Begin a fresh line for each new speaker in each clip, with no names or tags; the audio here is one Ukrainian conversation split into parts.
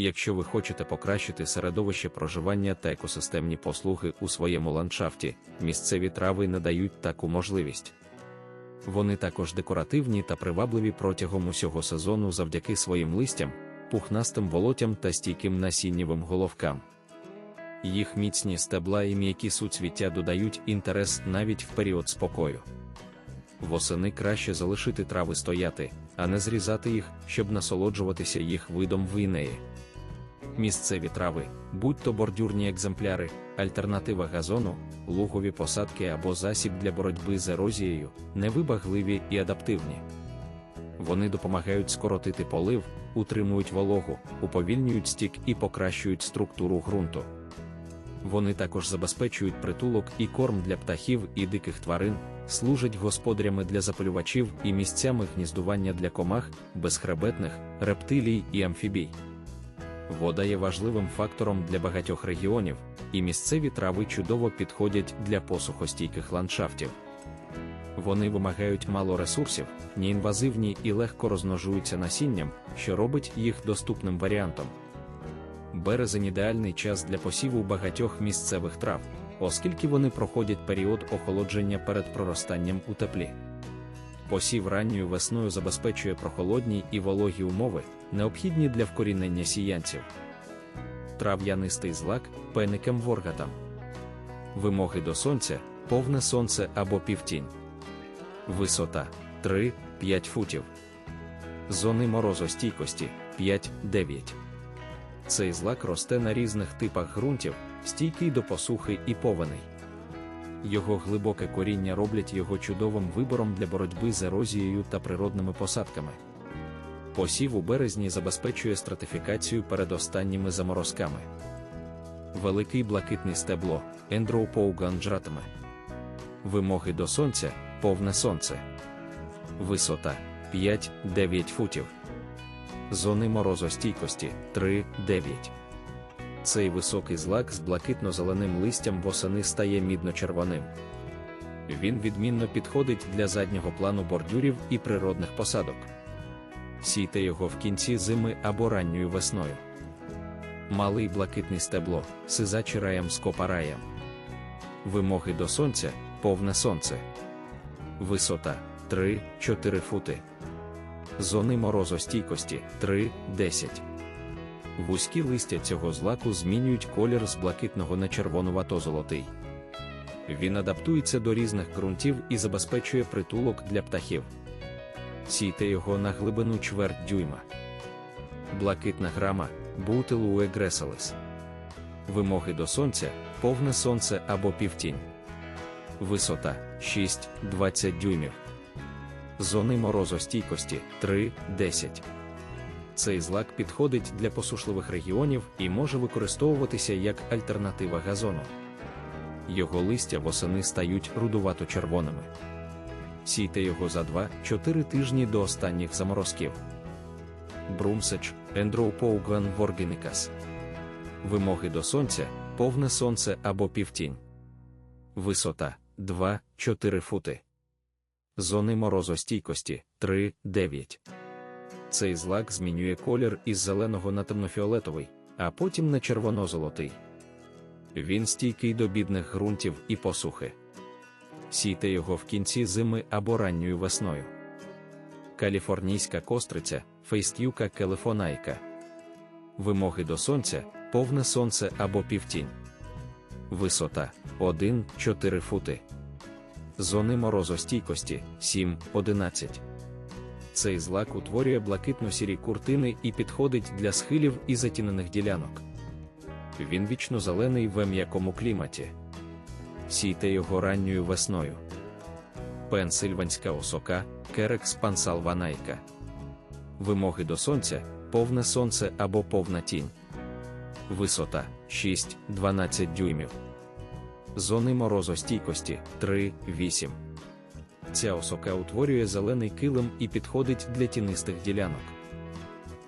Якщо ви хочете покращити середовище проживання та екосистемні послуги у своєму ландшафті, місцеві трави надають таку можливість. Вони також декоративні та привабливі протягом усього сезону завдяки своїм листям, пухнастим волотям та стійким насіннєвим головкам. Їх міцні стебла і м'які суцвіття додають інтерес навіть в період спокою. Восени краще залишити трави стояти, а не зрізати їх, щоб насолоджуватися їх видом війнеї. Місцеві трави, будь-то бордюрні екземпляри, альтернатива газону, лугові посадки або засіб для боротьби з ерозією, невибагливі і адаптивні. Вони допомагають скоротити полив, утримують вологу, уповільнюють стік і покращують структуру ґрунту. Вони також забезпечують притулок і корм для птахів і диких тварин, служать господарями для запалювачів і місцями гніздування для комах, безхребетних, рептилій і амфібій. Вода є важливим фактором для багатьох регіонів, і місцеві трави чудово підходять для посухостійких ландшафтів. Вони вимагають мало ресурсів, неінвазивні і легко розмножуються насінням, що робить їх доступним варіантом. Березень ідеальний час для посіву багатьох місцевих трав, оскільки вони проходять період охолодження перед проростанням у теплі. Посів ранньою весною забезпечує прохолодні і вологі умови, необхідні для вкорінення сіянців. Трав'янистий злак пеникем воргатам. Вимоги до сонця, повне сонце або півтінь. Висота 3-5 футів. Зони морозостійкості 5-9. Цей злак росте на різних типах ґрунтів, стійкий до посухи і повеней. Його глибоке коріння роблять його чудовим вибором для боротьби з ерозією та природними посадками. Посів у березні забезпечує стратифікацію перед останніми заморозками. Великий блакитний стебло, ендроупоуганджратами. Вимоги до сонця, повне сонце. Висота 5-9 футів. Зони морозостійкості 3-9. Цей високий злак з блакитно-зеленим листям восени стає мідно-червоним. Він відмінно підходить для заднього плану бордюрів і природних посадок. Сійте його в кінці зими або ранньою весною. Малий блакитний стебло, сизачі раєм скопараєм. Вимоги до сонця, повне сонце. Висота 3-4 фути. Зони морозостійкості 3-10. Вузькі листя цього злаку змінюють колір з блакитного на червонувато-золотий. Він адаптується до різних ґрунтів і забезпечує притулок для птахів. Сійте його на глибину чверть дюйма. Блакитна грама бутилуе гресалес. Вимоги до сонця, повне сонце або півтінь. Висота 6-20 дюймів. Зони морозостійкості 3-10. Цей злак підходить для посушливих регіонів і може використовуватися як альтернатива газону. Його листя восени стають рудувато-червоними. Сійте його за 2-4 тижні до останніх заморозків. Брумсеч, Ендроупоуган Воргеникас. Вимоги до сонця, повне сонце або півтінь. Висота 2-4 фути. Зони морозостійкості 3-9. Цей злак змінює колір із зеленого на темнофіолетовий, а потім на червоно-золотий. Він стійкий до бідних ґрунтів і посухи. Сійте його в кінці зими або ранньою весною. Каліфорнійська костриця фейстюка келефонайка. Вимоги до сонця, повне сонце або півтінь. Висота 1-4 фути. Зони морозостійкості 7-11. Цей злак утворює блакитно-сірі куртини і підходить для схилів і затінених ділянок. Він вічно зелений в м'якому кліматі. Сійте його ранньою весною. Пенсильванська осока, керекс пансалванайка. Вимоги до сонця, повне сонце або повна тінь. Висота 6-12 дюймів. Зони морозостійкості 3-8. Ця осока утворює зелений килим і підходить для тінистих ділянок.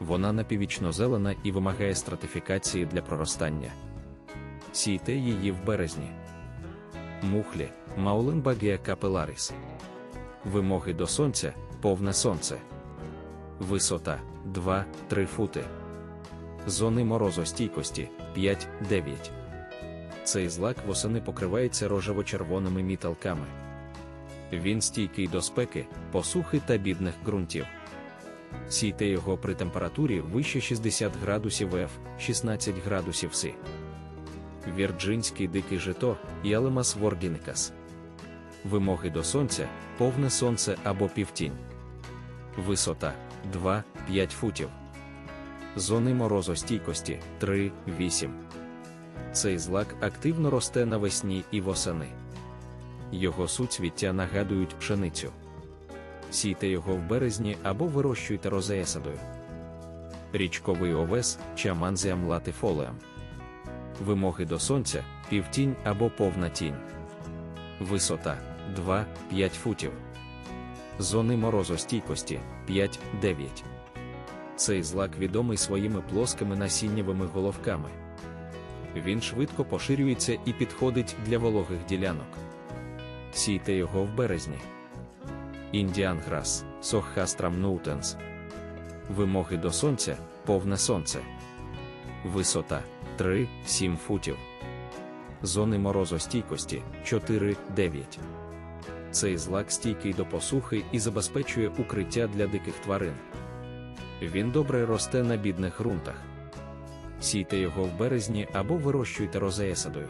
Вона напіввічно-зелена і вимагає стратифікації для проростання. Сійте її в березні. Мухлі, Маулинбагія капеларіс. Вимоги до сонця, повне сонце. Висота 2-3 фути. Зони морозостійкості 5-9. Цей злак восени покривається рожево-червоними міталками. Він стійкий до спеки, посухи та бідних ґрунтів. Сійте його при температурі вище 60 градусів F, 16 градусів С. Вірджинський дикий жито Ялемас вордіникас. Вимоги до сонця повне сонце або півтінь. Висота 2-5 футів. Зони морозостійкості 3-8. Цей злак активно росте навесні і восени. Його суцвіття нагадують пшеницю. Сійте його в березні або вирощуйте розеясадою. Річковий овес чаманзіам латифолеам. Вимоги до сонця півтінь або повна тінь. Висота 2-5 футів. Зони морозостійкості 5-9. Цей злак відомий своїми плоскими насіннєвими головками. Він швидко поширюється і підходить для вологих ділянок. Сійте його в березні. Індіан грас, Соххастрам ноутенс. Вимоги до сонця повне сонце. Висота 3-7 футів. Зони морозостійкості 4-9. Цей злак стійкий до посухи і забезпечує укриття для диких тварин. Він добре росте на бідних ґрунтах. Сійте його в березні або вирощуйте розеясадою.